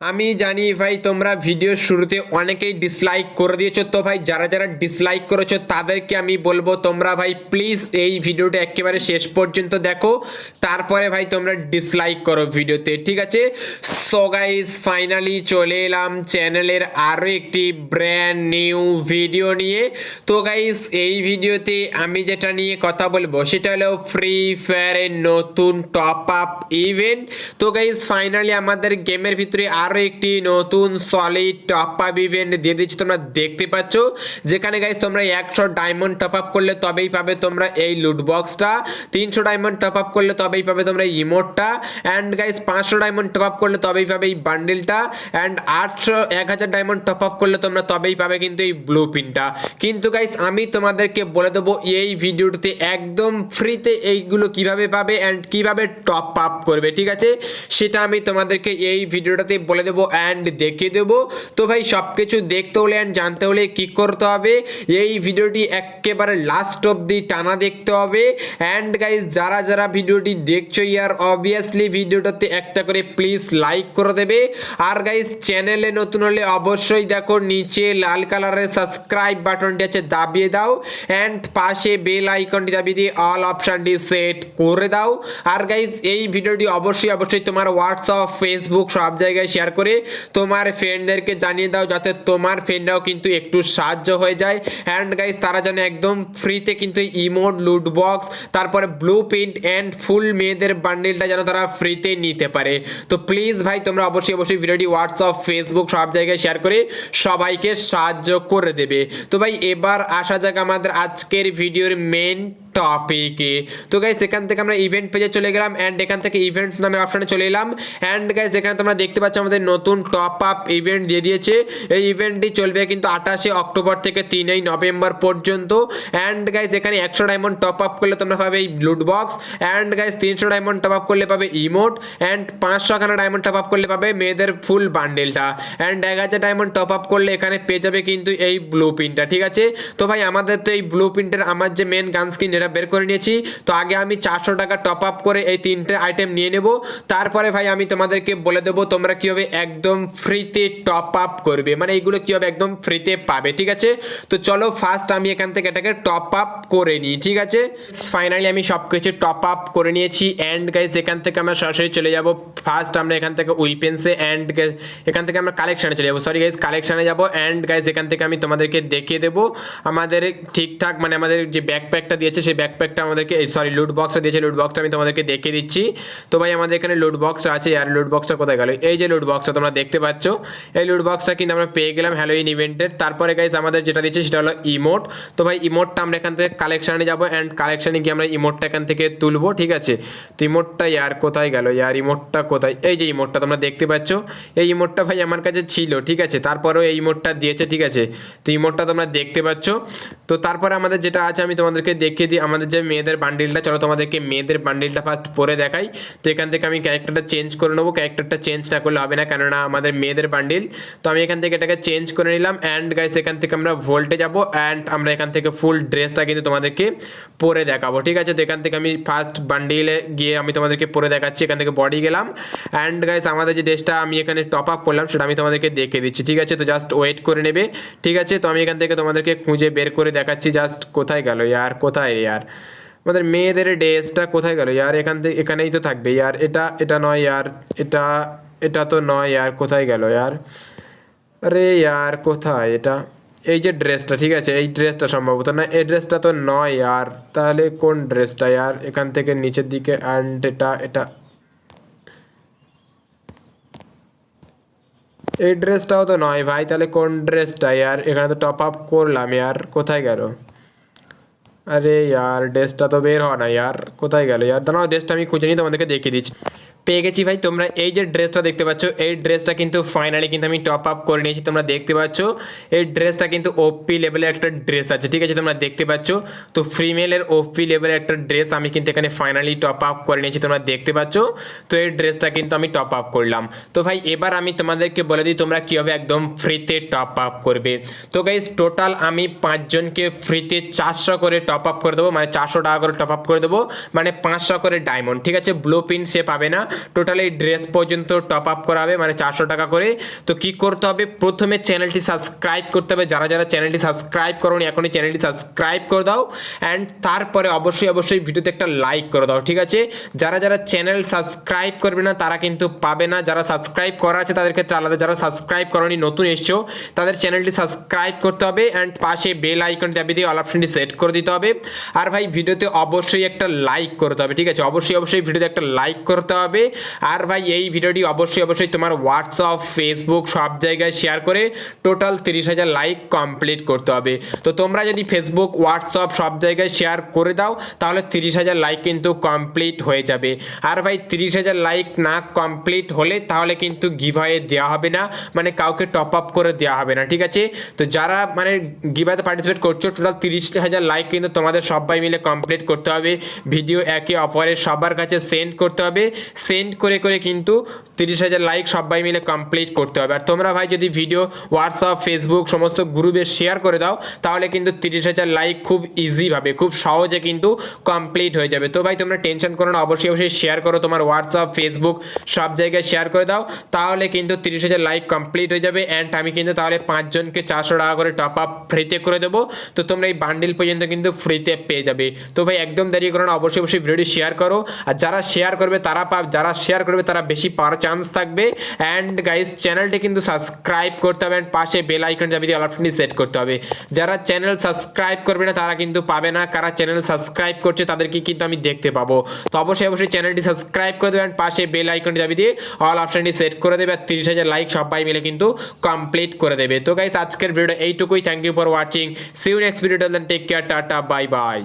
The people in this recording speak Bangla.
আমি জানি ভাই, তোমরা ভিডিওর শুরুতে অনেকেই ডিসলাইক করে দিয়েছ। তো ভাই, যারা যারা ডিসলাইক করেছ, তাদেরকে আমি বলব, তোমরা ভাই প্লিজ এই ভিডিওটা একেবারে শেষ পর্যন্ত দেখো। তারপরে ভাই, তোমরা ডিসলাইক করো ভিডিওতে ঠিক আছে? সো গাইস ফাইনালি চলে এলাম চ্যানেলের আরও একটি ব্র্যান্ড নিউ ভিডিও নিয়ে। তো গাইস এই ভিডিওতে আমি যেটা নিয়ে কথা বলব, সেটা হলো ফ্রি ফায়ারের নতুন টপ আপ ইভেন্ট তো গাইস ফাইনালি আমাদের গেমের ভিতরে আরও একটি নতুন সলিড টপ আপ ইভেন্ট দিয়ে দিচ্ছি, তোমরা দেখতে পাচ্ছ। যেখানে গাইস তোমরা একশো ডায়মন্ড টপ আপ করলে তবেই পাবে তোমরা এই লুট বক্সটা তিনশো ডায়মন্ড টপ আপ করলে তবেই পাবে তোমরা ইমোটটা অ্যান্ড গাইস পাঁচশো ডায়মন্ড টপ আপ করলে তবেই পাবে এই বান্ডেলটা অ্যান্ড আটশো, এক হাজার ডায়মন্ড টপ আপ করলে তোমরা তবেই পাবে কিন্তু এই ব্লু পিনটা কিন্তু গাইস আমি তোমাদেরকে বলে দেবো, এই ভিডিওটিতে একদম ফ্রিতে এইগুলো কীভাবে পাবে অ্যান্ড কীভাবে টপ আপ করবে, ঠিক আছে? সেটা আমি তোমাদেরকে এই ভিডিওটাতে বলে দেবো অ্যান্ড দেখিয়ে দেবো। তো ভাই সব কিছু দেখতে হলে অ্যান্ড জানতে হলে কি করতে হবে? এই ভিডিওটি একেবারে লাস্ট অবধি টানা দেখতে হবে। অ্যান্ড গাইস যারা যারা ভিডিওটি দেখছ, ইয়ার অবভিয়াসলি ভিডিওটাতে একটা করে প্লিজ লাইক করে দেবে। আর গাইস চ্যানেলে নতুন হলে অবশ্যই দেখো, নিচে লাল কালারের সাবস্ক্রাইব বাটনটি আছে, দাবিয়ে দাও। অ্যান্ড পাশে বেল আইকনটি দাবিয়ে দিয়ে অল অপশানটি সেট করে দাও। আর গাইস এই ভিডিওটি অবশ্যই অবশ্যই তোমার হোয়াটসঅ্যাপ ফেসবুক সব জায়গায় শেয়ার করে তোমার ফ্রেন্ডদেরকে জানিয়ে দাও যাতে তোমার ফ্রেন্ডরাও কিন্তু একটু সাহায্য হয়ে যায়। অ্যান্ড গাইস তারা যেন একদম ফ্রিতে কিন্তু ইমোট লুট বক্স তারপরে ব্লু প্রিন্ট অ্যান্ড ফুল মেয়েদের বান্ডিলটা যেন তারা ফ্রিতে নিতে পারে। তো প্লিজ ভাই, তোমরা অবশ্যই অবশ্যই ভিডিওটি হোয়াটসঅ্যাপ ফেসবুক সব জায়গায় শেয়ার করে সবাইকে সাহায্য করে দেবে। তো ভাই, এবার আসা যাক আমাদের আজকের ভিডিওর মেন টপিকে তো গাইস এখান থেকে আমরা ইভেন্ট পেজে চলে গেলাম অ্যান্ড এখান থেকে ইভেন্টস নামের অপশানে চলে এলাম। অ্যান্ড গাইস এখানে তোমরা দেখতে পাচ্ছ আমাদের নতুন টপ আপ ইভেন্ট দিয়ে দিয়েছে। এই ইভেন্টটি চলবে কিন্তু আঠাশে অক্টোবর থেকে তিনই নভেম্বর পর্যন্ত। অ্যান্ড গাইস এখানে একশো ডায়মন্ড টপ আপ করলে তোমরা পাবে এই লুট বক্স অ্যান্ড গাইস তিনশো ডায়মন্ড টপ আপ করলে পাবে ইমোট অ্যান্ড পাঁচশো খানা ডায়মন্ড টপ আপ করলে পাবে মেয়েদের ফুল বান্ডেলটা অ্যান্ড এক হাজার ডায়মন্ড টপ আপ করলে এখানে পেয়ে যাবে কিন্তু এই ব্লু প্রিন্টটা ঠিক আছে? তো ভাই, আমাদের তো এই ব্লু প্রিন্টের আমার যে মেন গান স্কিন বের করে নিয়েছি। তো আগে আমি চারশো টাকা টপ আপ করে এই তিনটে আইটেম নিয়ে নেব। তারপরে ভাই আমি তোমাদেরকে বলে দেবো তোমরা কীভাবে একদম ফ্রিতে টপ আপ করবে। মানে এইগুলো কীভাবে একদম ফ্রিতে পাবে, ঠিক আছে? তো চলো ফার্স্ট আমি এখান থেকে এটাকে টপ আপ করে নিই, ঠিক আছে? ফাইনালি আমি সব কিছু টপ আপ করে নিয়েছি। অ্যান্ড গাইস এখান থেকে আমরা সরাসরি চলে যাব। ফার্স্ট আমরা এখান থেকে উইপেন্সে অ্যান্ড এখান থেকে আমরা কালেকশানে চলে যাব। সরি গাইস কালেকশানে যাব। অ্যান্ড গাইস এখান থেকে আমি তোমাদেরকে দেখিয়ে দেবো। আমাদের ঠিকঠাক মানে আমাদের যে ব্যাকপ্যাকটা দিয়েছে সেই ব্যাকপ্যাকটা আমাদেরকে সরি লুট বক্সটা দিয়েছে লুট বক্সটা আমি তোমাদেরকে দেখিয়ে দিচ্ছি। তো ভাই, আমাদের এখানে লুট বক্সটা আছে, আর লুট বক্সটা কোথায় গেল? এই যে লুট বক্সটা তোমরা দেখতে পাচ্ছ, এই লুট বক্সটা কিন্তু আমরা পেয়ে গেলাম হ্যালোইন ইভেন্টের তারপরে গাইস আমাদের যেটা দিচ্ছে সেটা হলো ইমোট তো ভাই ইমোটটা আমরা এখান থেকে কালেকশানে যাব অ্যান্ড কালেকশানে গিয়ে আমরা ইমোটটা এখান থেকে তুলবো, ঠিক আছে? তো ইমোটটা ইয়ার কোথায় গেল? ইয়ার ইমোটটা কোথায়? এই যে ইমোটটা তোমরা দেখতে পাচ্ছ, এই ইমোটটা ভাই আমার কাছে ছিল, ঠিক আছে? তারপরেও এই ইমোটটা দিয়েছে, ঠিক আছে? তো ইমোটটা তোমরা দেখতে পাচ্ছ। তো তারপরে আমাদের যেটা আছে, আমি তোমাদেরকে দেখিয়ে দিই আমাদের যে মেয়েদের বান্ডিলটা চলো তোমাদেরকে মেয়েদের বান্ডিলটা ফার্স্ট পরে দেখাই। তো এখান থেকে আমি ক্যারেক্টারটা চেঞ্জ করে নেব। ক্যারেক্টারটা চেঞ্জ না করলে হবে না, কেননা আমাদের মেয়েদের বান্ডিল তো আমি এখান থেকে এটাকে চেঞ্জ করে নিলাম। অ্যান্ড গাইস এখান থেকে আমরা ভোল্টে যাব। অ্যান্ড আমরা এখান থেকে ফুল ড্রেসটা কিন্তু তোমাদেরকে পরে দেখাবো। ঠিক আছে? তো এখান থেকে আমি ফার্স্ট বান্ডিলে গিয়ে আমি তোমাদেরকে পরে দেখাচ্ছি। এখান থেকে বডি গেলাম। অ্যান্ড গাইস আমাদের যে ড্রেসটা আমি এখানে টপ আপ করলাম, সেটা আমি তোমাদেরকে দেখে দিচ্ছি। ঠিক আছে? তো জাস্ট ওয়েট করে নেবে। ঠিক আছে? তো আমি এখান থেকে তোমাদেরকে খুঁজে বের করে দেখাচ্ছি। জাস্ট কোথায় গেল? আর কোথায়? ইয়ার। আমাদের মেয়েদের ড্রেসটা কোথায় গেল? ইয়ার এখান থেকে এখানেই তো থাকবে। ইয়ার, এটা এটা নয় ইয়ার, এটা এটা তো নয় ইয়ার, কোথায় গেল ইয়ার? আরে ইয়ার, কোথায় এটা? এই যে ড্রেসটা, ঠিক আছে? এই ড্রেসটা সম্ভবত না। এই ড্রেসটা তো নয় ইয়ার। তাহলে কোন ড্রেসটা ইয়ার? এখান থেকে নিচের দিকে অ্যান্ড এটা এটা। এই ড্রেসটাও তো নয় ভাই। তাহলে কোন ড্রেসটা ইয়ার? এখানে তো টপ আপ করলাম। ইয়ার, কোথায় গেল? আরে, ইয়ার ড্রেসটা তো বের হওয়া না, ইয়ার। কোথায় গেল, ইয়ার? দাঁড়াও ড্রেসটা আমি খুঁজে নিই, তোমাদেরকে দেখিয়ে দিচ্ছি। পেয়ে গেছি ভাই। তোমরা এই যে ড্রেসটা দেখতে পাচ্ছ, এই ড্রেসটা কিন্তু ফাইনালি কিন্তু আমি টপ আপ করে নিয়েছি। তোমরা দেখতে পাচ্ছ, এই ড্রেসটা কিন্তু ওপি লেভেলের একটা ড্রেস আছে, ঠিক আছে? তোমরা দেখতে পাচ্ছ, তো ফিমেলের ওপি লেভেলের একটা ড্রেস আমি কিন্তু এখানে ফাইনালি টপ আপ করে নিয়েছি, তোমরা দেখতে পাচ্ছ। তো এই ড্রেসটা কিন্তু আমি টপ আপ করলাম। তো ভাই, এবার আমি তোমাদেরকে বলে দিই, তোমরা কীভাবে একদম ফ্রিতে টপ আপ করবে। তো গাইজ টোটাল আমি পাঁচজনকে ফ্রিতে চারশো করে টপ আপ করে দেবো মানে চারশো টাকা করে টপ আপ করে দেবো মানে পাঁচশো করে ডায়মন্ড ঠিক আছে? ব্লু প্রিন্ট সে পাবে না। টোটাল এই ড্রেস পর্যন্ত টপ আপ করা হবে মানে চারশো টাকা করে। তো কি করতে হবে? প্রথমে চ্যানেলটি সাবস্ক্রাইব করতে হবে। যারা যারা চ্যানেলটি সাবস্ক্রাইব করোনি, এখনই চ্যানেলটি সাবস্ক্রাইব করে দাও। অ্যান্ড তারপরে অবশ্যই অবশ্যই ভিডিওতে একটা লাইক করে দাও, ঠিক আছে? যারা যারা চ্যানেল সাবস্ক্রাইব করবে না, তারা কিন্তু পাবে না। যারা সাবস্ক্রাইব করা আছে, তাদের ক্ষেত্রে আলাদা। যারা সাবস্ক্রাইব করনি, নতুন এসছো, তাদের চ্যানেলটি সাবস্ক্রাইব করতে হবে। অ্যান্ড পাশে বেল আইকন দাবি দিয়ে অল অপশনটি সেট করে দিতে হবে। আর ভাই, ভিডিওতে অবশ্যই একটা লাইক করতে হবে, ঠিক আছে? অবশ্যই অবশ্যই ভিডিওতে একটা লাইক করতে হবে। আর ভাই, এই ভিডিওটি অবশ্যই অবশ্যই তোমার হোয়াটসঅ্যাপ ফেসবুক সব জায়গায় শেয়ার করে টোটাল তিরিশ হাজার লাইক কমপ্লিট করতে হবে। তো তোমরা যদি ফেসবুক হোয়াটসঅ্যাপ সব জায়গায় শেয়ার করে দাও, তাহলে তিরিশ হাজার লাইক কিন্তু কমপ্লিট হয়ে যাবে। আর ভাই, তিরিশ হাজার লাইক না কমপ্লিট হলে তাহলে কিন্তু গিভয়ে দেওয়া হবে না মানে কাউকে টপ আপ করে দেওয়া হবে না, ঠিক আছে? তো যারা মানে গিভাতে পার্টিসিপেট করছ টোটাল তিরিশ হাজার লাইক কিন্তু তোমাদের সবাই মিলে কমপ্লিট করতে হবে। ভিডিও একে অপরের সবার কাছে সেন্ড করতে হবে। সেন্ড করে করে কিন্তু তিরিশ হাজার লাইক সবাই মিলে কমপ্লিট করতে হবে। আর তোমরা ভাই যদি ভিডিও হোয়াটসঅ্যাপ ফেসবুক সমস্ত গ্রুপে শেয়ার করে দাও, তাহলে কিন্তু তিরিশ হাজার লাইক খুব ইজিভাবে খুব সহজে কিন্তু কমপ্লিট হয়ে যাবে। তো ভাই, তোমরা টেনশন করো না, অবশ্যই অবশ্যই শেয়ার করো তোমার হোয়াটসঅ্যাপ ফেসবুক সব জায়গায় শেয়ার করে দাও, তাহলে কিন্তু তিরিশ হাজার লাইক কমপ্লিট হয়ে যাবে। অ্যান্ড আমি কিন্তু তাহলে পাঁচজনকে চারশো টাকা করে টপ আপ ফ্রিতে করে দেবো। তো তোমরা এই বান্ডিল পর্যন্ত কিন্তু ফ্রিতে পেয়ে যাবে। তো ভাই, একদম দেরি করো না, অবশ্যই অবশ্যই ভিডিওটি শেয়ার করো। আর যারা শেয়ার করবে, তারা পাব যারা শেয়ার করবে, তারা বেশি পাওয়ার চান্স থাকবে। অ্যান্ড গাইস চ্যানেলটি কিন্তু সাবস্ক্রাইব করতে হবে অ্যান্ড পাশে বেল আইকন যাবে দিয়ে অপশনটি সেট করতে হবে। যারা চ্যানেল সাবস্ক্রাইব করবে না, তারা কিন্তু পাবে না। কারা চ্যানেল সাবস্ক্রাইব করছে, তাদেরকে কিন্তু আমি দেখতে পাবো। তো অবশ্যই অবশ্যই চ্যানেলটি সাবস্ক্রাইব করে দেবে অ্যান্ড পাশে বেল আইকনটি যাবে দিয়ে অল অপশনটি সেট করে দেবে। আর তিরিশ হাজার লাইক সবাই মিলে কিন্তু কমপ্লিট করে দেবে। তো গাইস আজকের ভিডিও এইটুকুই। Thank you for watching see you next video take care tata bye bye